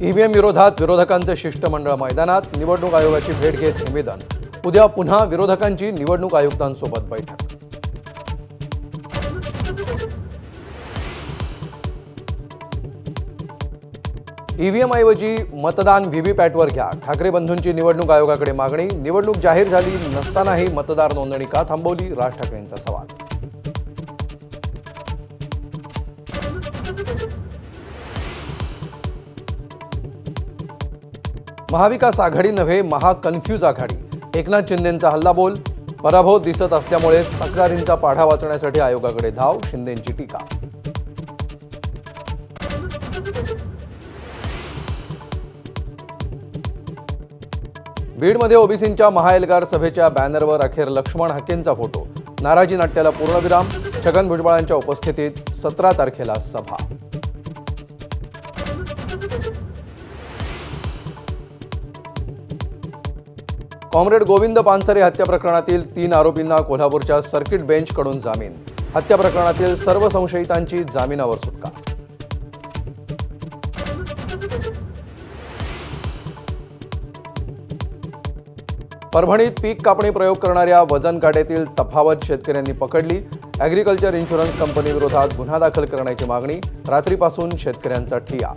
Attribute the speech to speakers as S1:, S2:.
S1: EVM विरोधात विरोधकांचं शिष्टमंडळ मैदानात निवडणूक आयोगाची भेट घेत निवेदन. उद्या पुन्हा विरोधकांची निवडणूक आयुक्तांसोबत बैठक. ईव्हीएम ऐवजी मतदान व्हीव्हीपॅटवर घ्या. ठाकरे बंधूंची निवडणूक आयोगाकडे मागणी. निवडणूक जाहीर झाली नसतानाही मतदार नोंदणी का थांबवली? राज ठाकरेंचा सवाल. महाविकास आघाडी नव्हे महाकन्फ्यूज आघाडी. एकनाथ शिंदेंचा हल्लाबोल पराभव दिसत असल्यामुळेच तक्रारींचा पाढा वाचण्यासाठी आयोगाकडे धाव शिंदेंची टीका. बीडमध्ये ओबीसींच्या महाएल्गार सभेच्या बॅनरवर अखेर लक्ष्मण हक्केंचा फोटो. नाराजी नाट्याला पूर्णविराम. छगन भुजबळांच्या उपस्थितीत सतरा तारखेला सभा. कॉम्रेड गोविंद पानसरे हत्या प्रकरणातील तीन आरोपींना कोल्हापूरच्या सर्किट बेंचकडून जामीन. हत्या प्रकरणातील सर्व संशयितांची जामिनावर सुटका. परभणीत पीक कापणी प्रयोग करणाऱ्या वजन काट्यातील तफावत शेतकऱ्यांनी पकडली. ॲग्रिकल्चर इन्शुरन्स कंपनीविरोधात गुन्हा दाखल करण्याची मागणी. रात्रीपासून शेतकऱ्यांचा ठिया.